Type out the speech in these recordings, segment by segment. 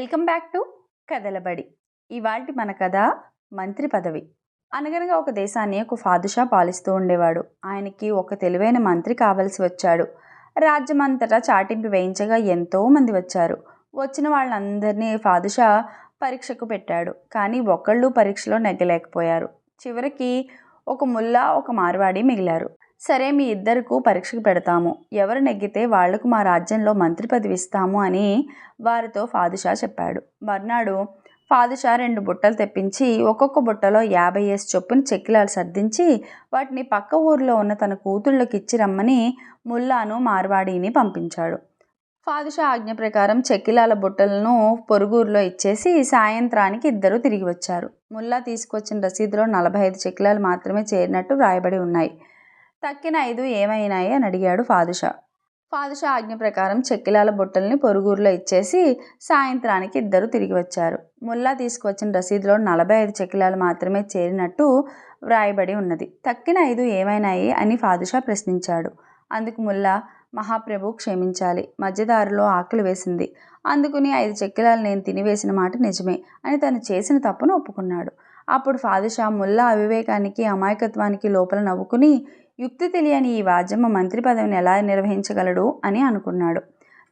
Welcome back to కథలబడి ఇవాటి మన కథ మంత్రి పదవి. అనగనగా ఒక దేశాన్ని ఒక ఫాదుషా పాలిస్తూ ఉండేవాడు. ఆయనకి ఒక తెలివైన మంత్రి కావలసి వచ్చాడు. రాజ్యమంతటా చాటింపు వేయించగా ఎంతో మంది వచ్చారు. వచ్చిన వాళ్ళందరినీ ఫాదుషా పరీక్షకు పెట్టాడు. కానీ ఒకళ్ళు పరీక్షలో నెగ్గలేకపోయారు. చివరికి ఒక ముల్లా ఒక మార్వాడి మిగిలారు. సరే మీ ఇద్దరికు పరీక్షకు పెడతాము. ఎవరు నెగ్గితే వాళ్ళకు మా రాజ్యంలో మంత్రి పదవి ఇస్తాము అని వారితో ఫాదుషా చెప్పాడు. మర్నాడు ఫాదుషా రెండు బుట్టలు తెప్పించి ఒక్కొక్క బుట్టలో యాభై ఏసు చొప్పున చెక్కిలాలు సర్దించి వాటిని పక్క ఊరిలో ఉన్న తన కూతుళ్ళకి ఇచ్చి రమ్మని ముల్లాను మార్వాడిని పంపించాడు. ఫాదుషా ఆజ్ఞ ప్రకారం చెక్కిలాల బుట్టలను పొరుగురులో ఇచ్చేసి సాయంత్రానికి ఇద్దరు తిరిగి వచ్చారు. ముల్లా తీసుకొచ్చిన రసీదులో నలభై ఐదు చెక్కిలాలు మాత్రమే చేరినట్టు వ్రాయబడి ఉన్నాయి. తక్కిన ఐదు ఏమైనాయి అని అడిగాడు ఫాదుషా. ఫాదుషా ఆజ్ఞ ప్రకారం చెక్కిలాల బుట్టల్ని పొరుగురులో ఇచ్చేసి సాయంత్రానికి ఇద్దరు తిరిగి వచ్చారు. ముల్లా తీసుకువచ్చిన రసీదులో నలభై ఐదు చెక్కిలాలు మాత్రమే చేరినట్టు వ్రాయబడి ఉన్నది. తక్కిన ఐదు ఏమైనాయి అని ఫాదుషా ప్రశ్నించాడు. అందుకు ముల్లా మహాప్రభు క్షమించాలి. మధ్యదారిలో ఆకలి వేసింది. అందుకుని ఐదు చెక్కిలాలు నేను తినివేసిన మాట నిజమే అని తను చేసిన తప్పును ఒప్పుకున్నాడు. అప్పుడు ఫాదుషా ముల్లా అవివేకానికి అమాయకత్వానికి లోపల నవ్వుకుని యుక్తి తెలియని ఈ వాజమ్మ మంత్రి పదవిని ఎలా నిర్వహించగలడు? అని అనుకున్నాడు.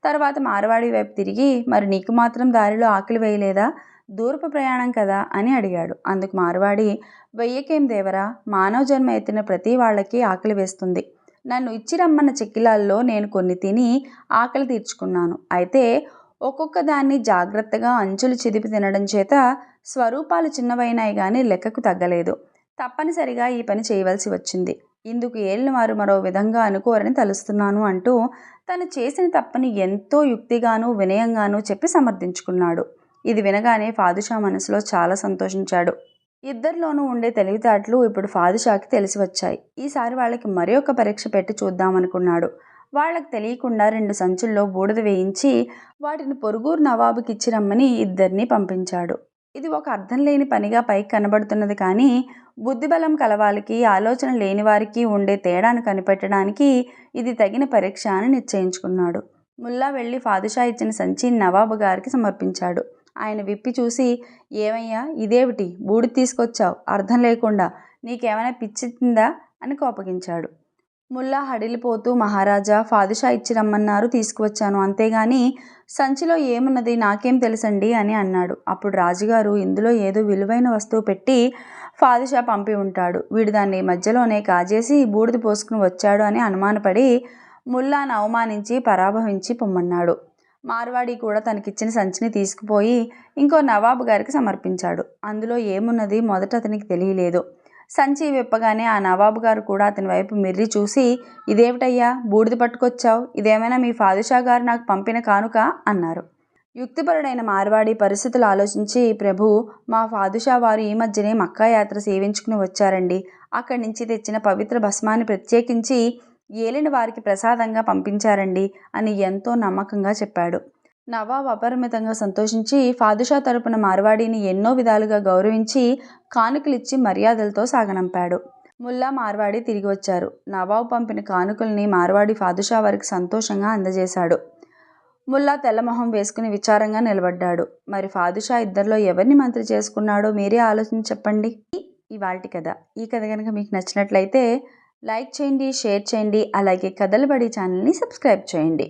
తర్వాత మారవాడి వైపు తిరిగి మరి నీకు మాత్రం దారిలో ఆకలి వేయలేదా? దూరపు ప్రయాణం కదా? అని అడిగాడు. అందుకు మారవాడి వెయ్యకేం దేవరా? మానవ జన్మ ఎత్తిన ప్రతి వాళ్ళకి ఆకలి వేస్తుంది. నన్ను ఇచ్చి రమ్మన్న చెక్కిలాల్లో నేను కొన్ని తిని ఆకలి తీర్చుకున్నాను. అయితే ఒక్కొక్క దాన్ని జాగ్రత్తగా అంచులు చిదిపి తినడం చేత స్వరూపాలు చిన్నవైనాయి కానీ లెక్కకు తగ్గలేదు. తప్పనిసరిగా ఈ పని చేయవలసి వచ్చింది. ఇందుకు ఏళ్ళు వారు మరో విధంగా అనుకోరని తలుస్తున్నాను అంటూ తను చేసిన తప్పని ఎంతో యుక్తిగాను వినయంగాను చెప్పి సమర్థించుకున్నాడు. ఇది వినగానే ఫాదుషా మనసులో చాలా సంతోషించాడు. ఇద్దరిలోనూ ఉండే తెలివితేటలు ఇప్పుడు ఫాదుషాకి తెలిసి వచ్చాయి. ఈసారి వాళ్ళకి మరి ఒక పరీక్ష పెట్టి చూద్దామనుకున్నాడు. వాళ్ళకి తెలియకుండా రెండు సంచుల్లో బూడిద వేయించి వాటిని పొరుగురు నవాబుకి ఇచ్చి రమ్మని ఇద్దరిని పంపించాడు. ఇది ఒక అర్థం లేని పనిగా పైకి కనబడుతున్నది కానీ బుద్ధిబలం కలవారికి ఆలోచన లేని వారికి ఉండే తేడాను కనిపెట్టడానికి ఇది తగిన పరీక్ష అని నిశ్చయించుకున్నాడు. ముల్లా వెళ్ళి ఫాదుషా ఇచ్చిన సంచి నవాబు గారికి సమర్పించాడు. ఆయన విప్పి చూసి ఏమయ్యా ఇదేమిటి? బూడి తీసుకొచ్చావు. అర్థం లేకుండా నీకేమైనా పిచ్చిందా? అని కోపగించాడు. ముల్లా హడిలిపోతూ మహారాజా ఫాదుషా ఇచ్చి రమ్మన్నారు తీసుకువచ్చాను. అంతేగాని సంచిలో ఏమున్నది నాకేం తెలుసండి అని అన్నాడు. అప్పుడు రాజుగారు ఇందులో ఏదో విలువైన వస్తువు పెట్టి ఫాదుషా పంపి ఉంటాడు. వీడు దాన్ని మధ్యలోనే కాజేసి బూడిద పోసుకుని వచ్చాడు అని అనుమానపడి ముల్లాను అవమానించి పరాభవించి పొమ్మన్నాడు. మార్వాడి కూడా తనకిచ్చిన సంచిని తీసుకుపోయి ఇంకో నవాబు గారికి సమర్పించాడు. అందులో ఏమున్నది మొదట అతనికి తెలియలేదు. సంచి విప్పగానే ఆ నవాబు గారు కూడా అతని వైపు మిర్రి చూసి ఇదేమిటయ్యా? బూడిద పట్టుకొచ్చావు? ఇదేమైనా మీ ఫాదుషా గారు నాకు పంపిన కానుక? అన్నారు. యుక్తిపరుడైన మార్వాడి పరిస్థితులు ఆలోచించి ప్రభు మా ఫాదుషా వారు ఈ మధ్యనే మక్కా యాత్ర సేవించుకుని వచ్చారండి. అక్కడి నుంచి తెచ్చిన పవిత్ర భస్మాన్ని ప్రత్యేకించి ఏలిన వారికి ప్రసాదంగా పంపించారండి అని ఎంతో నమ్మకంగా చెప్పాడు. నవాబ్ అపరిమితంగా సంతోషించి ఫాదుషా తరపున మార్వాడిని ఎన్నో విధాలుగా గౌరవించి కానుకలిచ్చి మర్యాదలతో సాగనంపాడు. ముల్లా మార్వాడి తిరిగి వచ్చారు. నవాబు పంపిన కానుకల్ని మార్వాడి ఫాదుషా వారికి సంతోషంగా అందజేశాడు. ముల్లా తెల్లమొహం వేసుకుని విచారంగా నిలబడ్డాడు. మరి ఫాదుషా ఇద్దరిలో ఎవరిని మంత్రి చేసుకున్నాడో మీరే ఆలోచించి చెప్పండి. ఇవాల్టి కథ. ఈ కథ కనుక మీకు నచ్చినట్లయితే లైక్ చేయండి షేర్ చేయండి అలాగే కథలబడి ఛానల్ని సబ్స్క్రైబ్ చేయండి.